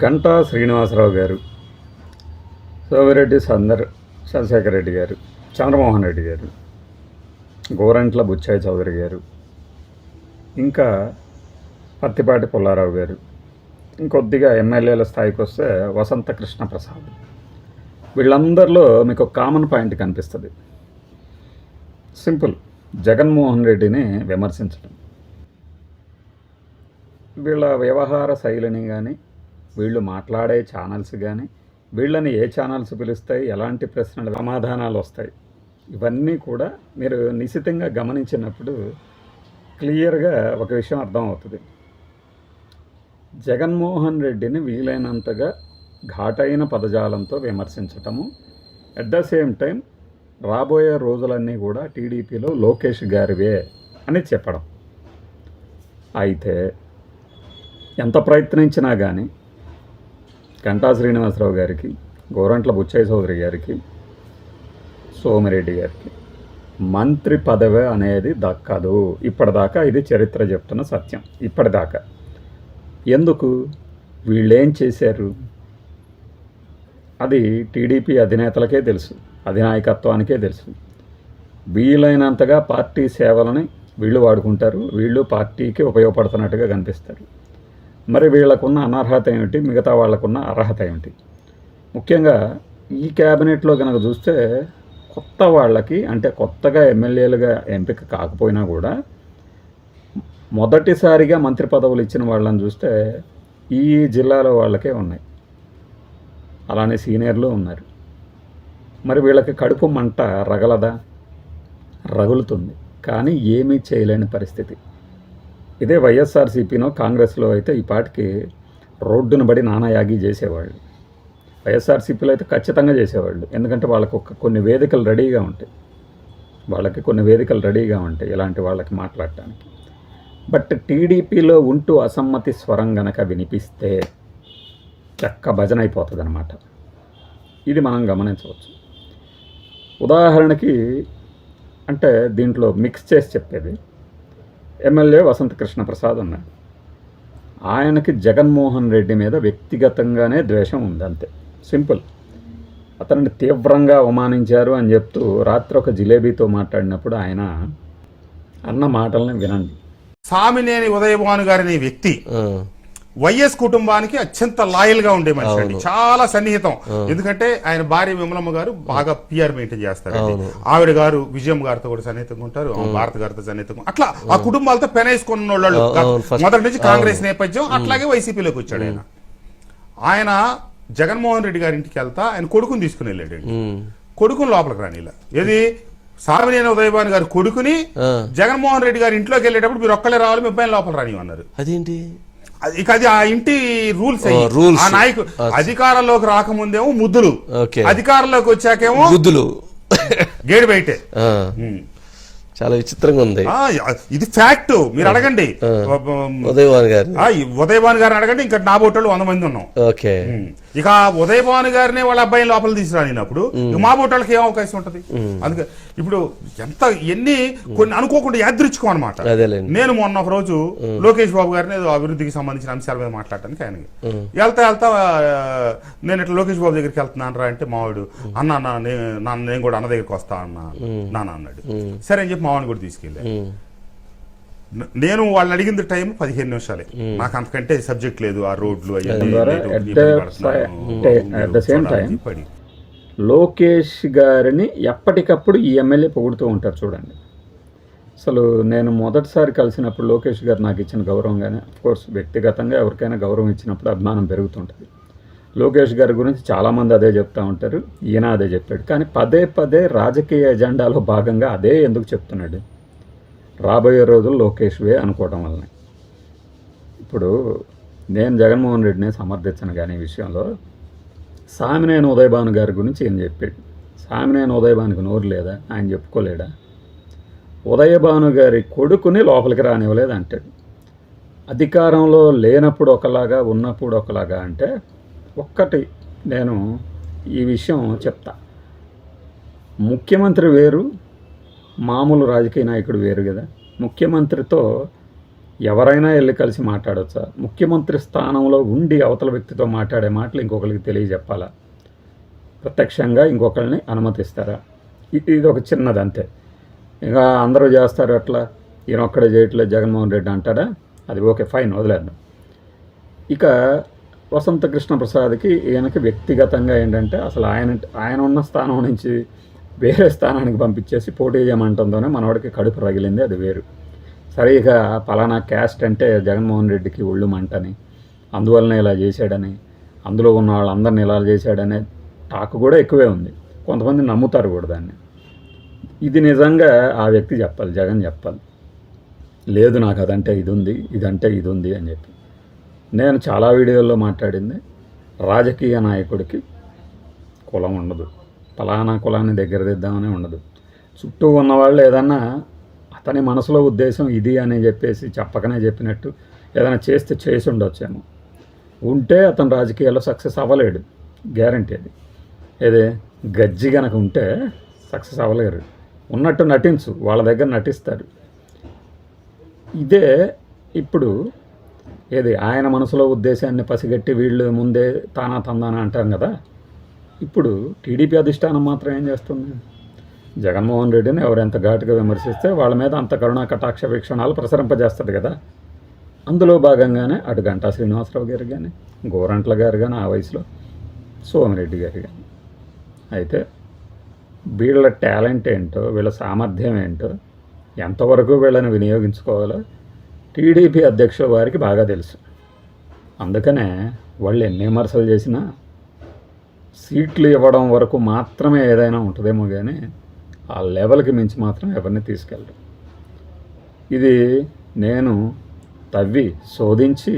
గంటా శ్రీనివాసరావు గారు సోమిరెడ్డి సందర్ చంద్రశేఖర్ రెడ్డి గారు చంద్రమోహన్ రెడ్డి గారు గోరంట్ల బుచ్చాయి చౌదరి గారు ఇంకా పత్తిపాటి పుల్లారావు గారు ఇంకొద్దిగా ఎమ్మెల్యేల స్థాయికి వస్తే వసంత కృష్ణ ప్రసాద్. వీళ్ళందరిలో మీకు ఒక కామన్ పాయింట్ కనిపిస్తుంది. సింపుల్ జగన్మోహన్ రెడ్డిని విమర్శించడం. వీళ్ళ వ్యవహార శైలిని కానీ వీళ్ళు మాట్లాడే ఛానల్స్ కానీ వీళ్ళని ఏ ఛానల్స్ పిలుస్తాయి ఎలాంటి ప్రశ్నలు సమాధానాలు వస్తాయి ఇవన్నీ కూడా మీరు నిశితంగా గమనించినప్పుడు క్లియర్గా ఒక విషయం అర్థమవుతుంది. జగన్మోహన్ రెడ్డిని వీలైనంతగా ఘాటైన పదజాలంతో విమర్శించటము అట్ ద సేమ్ టైం రాబోయే రోజులన్నీ కూడా టీడీపీలో లోకేష్ గారివే అని చెప్పడం. అయితే ఎంత ప్రయత్నించినా కానీ గంటా శ్రీనివాసరావు గారికి గోరంట్ల బుచ్చయ్య చౌదరి గారికి సోమిరెడ్డి గారికి మంత్రి పదవి అనేది దక్కదు ఇప్పటిదాకా ఇది చరిత్ర చెప్తున్న సత్యం. ఇప్పటిదాకా. ఎందుకు? వీళ్ళేం చేశారు? అది టీడీపీ అధినేతలకే తెలుసు. అధినాయకత్వానికే తెలుసు. వీలైనంతగా పార్టీ సేవలని వీళ్ళు వాడుకుంటారు. వీళ్ళు పార్టీకి ఉపయోగపడుతున్నట్టుగా కనిపిస్తారు. మరి వీళ్ళకున్న అనర్హత ఏమిటి? మిగతా వాళ్ళకున్న అర్హత ఏమిటి? ముఖ్యంగా ఈ క్యాబినెట్లో కనుక చూస్తే కొత్త వాళ్ళకి అంటే కొత్తగా ఎమ్మెల్యేలుగా ఎంపిక కాకపోయినా కూడా మొదటిసారిగా మంత్రి పదవులు ఇచ్చిన వాళ్ళని చూస్తే ఈ జిల్లాలో వాళ్ళకే ఉన్నాయి. అలానే సీనియర్లు ఉన్నారు. మరి వీళ్ళకి కడుపు మంట రగలదా? రగులుతుంది. కానీ ఏమీ చేయలేని పరిస్థితి. ఇదే వైఎస్ఆర్సీపీనో కాంగ్రెస్లో అయితే ఈ పాటికి రోడ్డును బడి నానాయాగి చేసేవాళ్ళు. వైఎస్ఆర్సీపీలో అయితే ఖచ్చితంగా చేసేవాళ్ళు. ఎందుకంటే వాళ్ళకు ఒక కొన్ని వేదికలు రెడీగా ఉంటాయి. వాళ్ళకి కొన్ని వేదికలు రెడీగా ఉంటాయి ఇలాంటి వాళ్ళకి మాట్లాడటానికి. బట్ టీడీపీలో ఉంటూ అసమ్మతి స్వరం గనక వినిపిస్తే చక్క భజన అయిపోతుంది అనమాట ఇది మనం గమనించవచ్చు. ఉదాహరణకి అంటే దీంట్లో మిక్స్ చేసి చెప్పేది ఎమ్మెల్యే వసంత కృష్ణ ప్రసాద్ ఉన్నాడు ఆయనకి జగన్మోహన్ రెడ్డి మీద వ్యక్తిగతంగానే ద్వేషం ఉంది అంతే. సింపుల్. అతనిని తీవ్రంగా అవమానించారు అని చెప్తూ రాత్రి ఒక జిలేబీతో మాట్లాడినప్పుడు ఆయన అన్న మాటల్ని వినండి. సామినేని ఉదయభాను గారి అనే వ్యక్తి వైఎస్ కుటుంబానికి అత్యంత లాయల్గా ఉండే మనిషి అండి. చాలా సన్నిహితం. ఎందుకంటే ఆయన భార్య విమలమ్మ గారు బాగా పిఆర్ మెయింటైన్ చేస్తారు ఆవిడ గారు విజయం గారితో కూడా సన్నిహితంగా ఉంటారు. భారత గారితో సన్నిహితంగా అట్లా ఆ కుటుంబాలతో పెనేసుకున్న వాళ్ళు మొదటి నుంచి కాంగ్రెస్ నేపథ్యం అట్లాగే వైసీపీలోకి వచ్చాడు ఆయన. ఆయన జగన్మోహన్ రెడ్డి గారి ఇంటికి వెళ్తా ఆయన కొడుకుని తీసుకుని వెళ్ళాడు కొడుకుని లోపలికి రానిలా ఏది? సామినేని ఉదయభాను గారి కొడుకుని జగన్మోహన్ రెడ్డి గారి ఇంట్లోకి వెళ్ళేటప్పుడు మీరు ఒక్కలే రావాలి మీ అబ్బాయిని లోపల రాని అన్నారు అదేంటి? అది- ఇక అది ఆ ఇంటి రూల్స్ rules. ఆ నాయకు అధికారంలోకి రాకముందేమో ముద్దులు. అధికారంలోకి వచ్చాకేమో గుద్దులు గేడు బయటే. చాలా విచిత్రంగా ఉంది. ఇది ఫ్యాక్ట్ మీరు అడగండి. ఉదయవాన్ గారు. ఉదయభాను గారిని అడగండి ఇంకా నా బోటోళ్ళు వంద మంది ఉన్నాం. ఓకే. ఇక ఉదయభాను గారిని వాళ్ళ అబ్బాయిని లోపల తీసుకురానినప్పుడు మా. బోటోళ్ళకి ఏం అవకాశం ఉంటది? అందుకే ఇప్పుడు ఎంత ఎన్ని కొన్ని అనుకోకుండా యాదృచ్ఛికం అనమాట నేను మొన్న ఒక రోజు లోకేష్ బాబు గారిని ఏదో అభివృద్ధికి సంబంధించిన అంశాల మీద మాట్లాడటానికి ఆయనకి వెళ్తా వెళ్తా నేను ఇట్లా లోకేష్ బాబు దగ్గరికి వెళ్తున్నాను రా అంటే మావాడు అన్న అన్న నేను కూడా అన్న దగ్గరికి వస్తా అన్న నాన్న అన్నాడు. సరే అని చెప్పి మావాడిని కూడా తీసుకెళ్ళా. నేను వాళ్ళని అడిగింది టైం పదిహేను నిమిషాలే. నాకు అంతకంటే సబ్జెక్ట్ లేదు ఆ రోడ్లు అవన్నీ లోకేష్ గారిని ఎప్పటికప్పుడు ఈ ఎమ్మెల్యే పొగుడుతూ ఉంటారు చూడండి. అసలు నేను మొదటిసారి కలిసినప్పుడు లోకేష్ గారు నాకు ఇచ్చిన గౌరవం కానీ కోర్స్ వ్యక్తిగతంగా ఎవరికైనా గౌరవం ఇచ్చినప్పుడు అభిమానం పెరుగుతుంటుంది. లోకేష్ గారి గురించి చాలామంది అదే చెప్తూ ఉంటారు. ఈయన అదే చెప్పాడు. కానీ పదే పదే రాజకీయ ఎజెండాలో భాగంగా అదే ఎందుకు చెప్తున్నాడు? రాబోయే రోజులు లోకేష్వే అనుకోవడం వల్లనే. ఇప్పుడు నేను జగన్మోహన్ రెడ్డిని సమర్థించను కానీ విషయంలో సామినేని ఉదయభాను గారి గురించి ఏం చెప్పాడు. సామినేని ఉదయభానుకి నోరు లేదా? ఆయన చెప్పుకోలేడా? ఉదయభాను గారి కొడుకుని లోపలికి రానివ్వలేదు అంటాడు. అధికారంలో లేనప్పుడు ఒకలాగా ఉన్నప్పుడు ఒకలాగా అంటే ఒక్కటి నేను ఈ విషయం చెప్తా. ముఖ్యమంత్రి వేరు మామూలు రాజకీయ నాయకుడు వేరు కదా. ముఖ్యమంత్రితో ఎవరైనా వెళ్ళి కలిసి మాట్లాడవచ్చా ముఖ్యమంత్రి స్థానంలో ఉండి అవతల వ్యక్తితో మాట్లాడే మాటలు ఇంకొకరికి తెలియజెప్పాలా? ప్రత్యక్షంగా ఇంకొకరిని అనుమతిస్తారా? ఇది ఒక చిన్నది అంతే. ఇంకా అందరూ చేస్తారు అట్లా ఈయన ఒక్కడే చేయట్లేదు జగన్మోహన్ రెడ్డి అంటాడా? అది ఓకే ఫైన్ వదిలేద్దాం. ఇక వసంత కృష్ణ ప్రసాద్కి ఈయనకి వ్యక్తిగతంగా ఏంటంటే అసలు ఆయన ఆయన ఉన్న స్థానం నుంచి వేరే స్థానానికి పంపించేసి పోటీ చేయమంటుందోనే మనవాడికి కడుపు రగిలింది అది వేరు. సరిగా పలానా క్యాస్ట్ అంటే జగన్మోహన్ రెడ్డికి ఒళ్ళు మంటని అందువలన ఇలా చేశాడని అందులో ఉన్న వాళ్ళందరిని ఇలా చేశాడనే టాక్ కూడా ఎక్కువే ఉంది. కొంతమంది నమ్ముతారు కూడా దాన్ని. ఇది నిజంగా ఆ వ్యక్తి చెప్పాలి జగన్ చెప్పాలి. లేదు నాకు అదంటే ఇది ఉంది ఇదంటే ఇది ఉంది అని చెప్పి. నేను చాలా వీడియోల్లో మాట్లాడింది. రాజకీయ నాయకుడికి కులం ఉండదు. ఫలానా కులాన్ని దగ్గర దిద్దామని ఉండదు. చుట్టూ ఉన్నవాళ్ళు ఏదన్నా అతని మనసులో ఉద్దేశం ఇది అని చెప్పేసి చెప్పకనే చెప్పినట్టు ఏదైనా చేస్తే చేసి ఉండొచ్చేమో. ఉంటే అతను రాజకీయాల్లో సక్సెస్ అవ్వలేడు. గ్యారంటీ అది. ఏదే? గజ్జి గనక ఉంటే సక్సెస్ అవ్వలేరు. ఉన్నట్టు నటించు. వాళ్ళ దగ్గర నటిస్తారు ఇదే ఇప్పుడు ఏది? ఆయన మనసులో ఉద్దేశాన్ని పసిగట్టి వీళ్ళు ముందే తానా తందానా అంటారు కదా. ఇప్పుడు టీడీపీ అధిష్టానం మాత్రం ఏం చేస్తుంది? జగన్మోహన్ రెడ్డిని ఎవరెంత ఘాటుగా విమర్శిస్తే వాళ్ళ మీద అంత కరుణా కటాక్ష వీక్షణాలు ప్రసరింపజేస్తుంది కదా. అందులో భాగంగానే అటు గంటా శ్రీనివాసరావు గారు కానీ గోరంట్ల గారు కానీ ఆ వయసులో సోమిరెడ్డి గారు కానీ అయితే వీళ్ళ టాలెంట్ ఏంటో వీళ్ళ సామర్థ్యం ఏంటో ఎంతవరకు వీళ్ళని వినియోగించుకోవాలో టీడీపీ అధ్యక్షుల వారికి బాగా తెలుసు. అందుకనే వాళ్ళు ఎన్ని విమర్శలు చేసినా సీట్లు ఇవ్వడం వరకు మాత్రమే ఏదైనా ఉంటుందేమో కానీ ఆ లెవెల్కి మించి మాత్రం ఎవరిని తీసుకెళ్ళరు. ఇది నేను తవ్వి శోధించి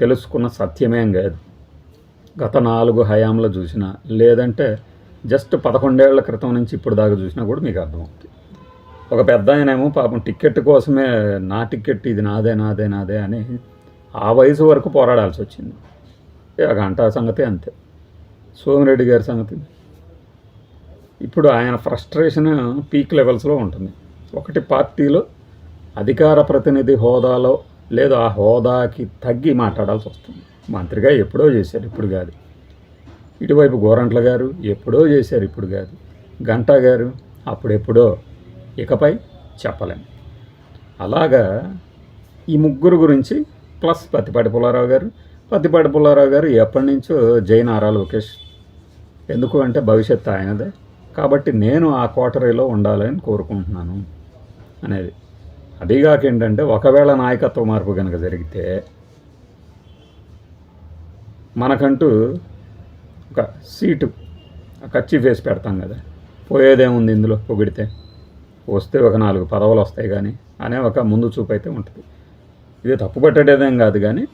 తెలుసుకున్న సత్యమేం కాదు. గత నాలుగు హయాంలో చూసినా లేదంటే జస్ట్ పదకొండేళ్ళ క్రితం నుంచి ఇప్పుడు దాకా చూసినా కూడా మీకు అర్థమవుతుంది. ఒక పెద్ద ఆయనేమో పాపం టికెట్ కోసమే నా టికెట్ ఇది నాదే నాదే నాదే అని ఆ వయసు వరకు పోరాడాల్సి వచ్చింది. ఆ గంట సంగతి అంతే. సోమిరెడ్డి గారి సంగతి. ఇప్పుడు ఆయన ఫ్రస్ట్రేషన్ పీక్ లెవెల్స్లో ఉంటుంది. ఒకటి పార్టీలో అధికార ప్రతినిధి హోదాలో లేదు ఆ హోదాకి తగ్గి మాట్లాడాల్సి వస్తుంది. మంత్రిగా ఎప్పుడో చేశారు ఇప్పుడు కాదు. ఇటువైపు గోరంట్ల గారు ఎప్పుడో చేశారు ఇప్పుడు కాదు. గంటా గారు అప్పుడెప్పుడో ఇకపై చెప్పలేము అలాగా ఈ ముగ్గురు గురించి ప్లస్ పత్తిపాటి పుల్లారావు గారు. పత్తిపాటి పుల్లారావు గారు ఎప్పటి నుంచో జై నారా లోకేష్. ఎందుకు అంటే భవిష్యత్తు ఆయనదే. కాబట్టి నేను ఆ కోటరీలో ఉండాలని కోరుకుంటున్నాను అనేది. అదిగాక ఏంటంటే ఒకవేళ నాయకత్వ మార్పు కనుక జరిగితే మనకంటూ ఒక సీటు ఖర్చీ వేసి పెడతాం కదా. పోయేదేముంది ఇందులో పొగిడితే? వస్తే ఒక నాలుగు పదవులు వస్తాయి కానీ అనే ఒక ముందు చూపు అయితే ఉంటుంది. ఇది తప్పు పట్టేదేం కాదు కానీ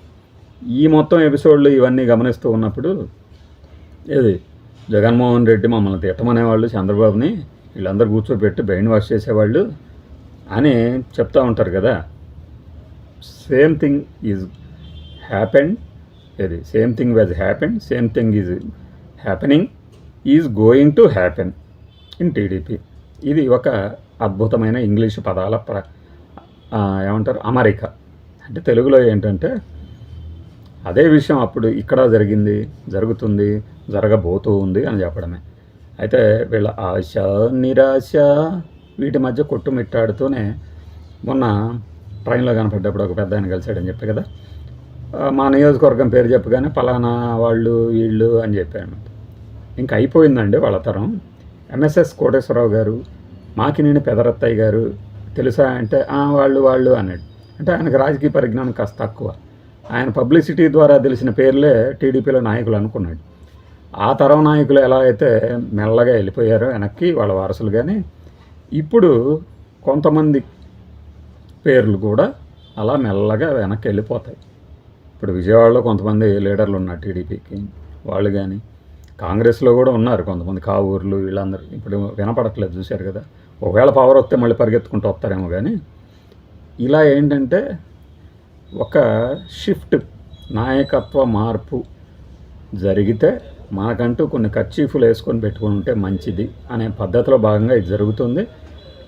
ఈ మొత్తం ఎపిసోడ్లు ఇవన్నీ గమనిస్తూ ఉన్నప్పుడు ఏది జగన్మోహన్ రెడ్డి మమ్మల్ని తిట్టమనేవాళ్ళు చంద్రబాబుని వీళ్ళందరూ కూర్చోబెట్టి బ్రెయిన్ వాష్ చేసేవాళ్ళు అని చెప్తూ ఉంటారు కదా. సేమ్ థింగ్ ఈజ్ హ్యాపెండ్ ఇది same thing was happened same thing is happening is going to happen in TDP. ఇది ఒక అద్భుతమైన ఇంగ్లీష్ పదాల ప్ర ఏమంటారు అమరిక. అంటే తెలుగులో ఏంటంటే అదే విషయం అప్పుడు ఇక్కడ జరిగింది జరుగుతుంది జరగబోతూ ఉంది అని చెప్పడమే. అయితే వీళ్ళ ఆశ నిరాశ వీటి మధ్య కొట్టుమిట్టాడుతూనే మొన్న ట్రైన్లో కనపడ్డప్పుడు ఒక పెద్ద ఆయన కలిశాడని చెప్పి కదా. మా నియోజకవర్గం పేరు చెప్పగానే పలానా వాళ్ళు వీళ్ళు అని చెప్పాను ఇంకా అయిపోయిందండి వాళ్ళ తరం. ఎంఎస్ఎస్ కోటేశ్వరరావు గారు మాకినేని పెదరత్తయ్య గారు. తెలుసా అంటే వాళ్ళు వాళ్ళు అన్నాడు. అంటే ఆయనకు రాజకీయ పరిజ్ఞానం కాస్త తక్కువ. ఆయన పబ్లిసిటీ ద్వారా తెలిసిన పేర్లే టీడీపీలో నాయకులు అనుకున్నాడు. ఆ తరం నాయకులు ఎలా అయితే మెల్లగా వెళ్ళిపోయారో వెనక్కి వాళ్ళ వారసులు కానీ ఇప్పుడు కొంతమంది పేర్లు కూడా అలా మెల్లగా వెనక్కి వెళ్ళిపోతాయి. ఇప్పుడు విజయవాడలో కొంతమంది లీడర్లు ఉన్నారు టీడీపీకి వాళ్ళు కానీ కాంగ్రెస్లో కూడా ఉన్నారు కొంతమంది కావూర్లు వీళ్ళందరూ. ఇప్పుడు వినపడట్లేదు చూశారు కదా. ఒకవేళ పవర్ వస్తే మళ్ళీ పరిగెత్తుకుంటూ వస్తారేమో కానీ ఇలా ఏంటంటే ఒక షిఫ్ట్ నాయకత్వ మార్పు జరిగితే మనకంటూ కొన్ని కర్చీఫ్లు వేసుకొని పెట్టుకుని ఉంటే మంచిది అనే పద్ధతిలో భాగంగా ఇది జరుగుతుంది.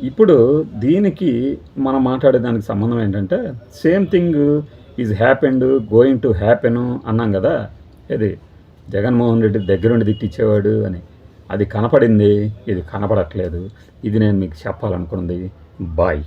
ఇప్పుడు దీనికి మనం మాట్లాడే దానికి సంబంధం ఏంటంటే same thing is happened going to happen అన్నాం కదా ఇది జగన్మోహన్ రెడ్డి దగ్గరుండి తిట్టించేవాడు అని. అది కనపడింది ఇది కనపడట్లేదు. ఇది నేను మీకు చెప్పాలనుకున్నది. బాయ్.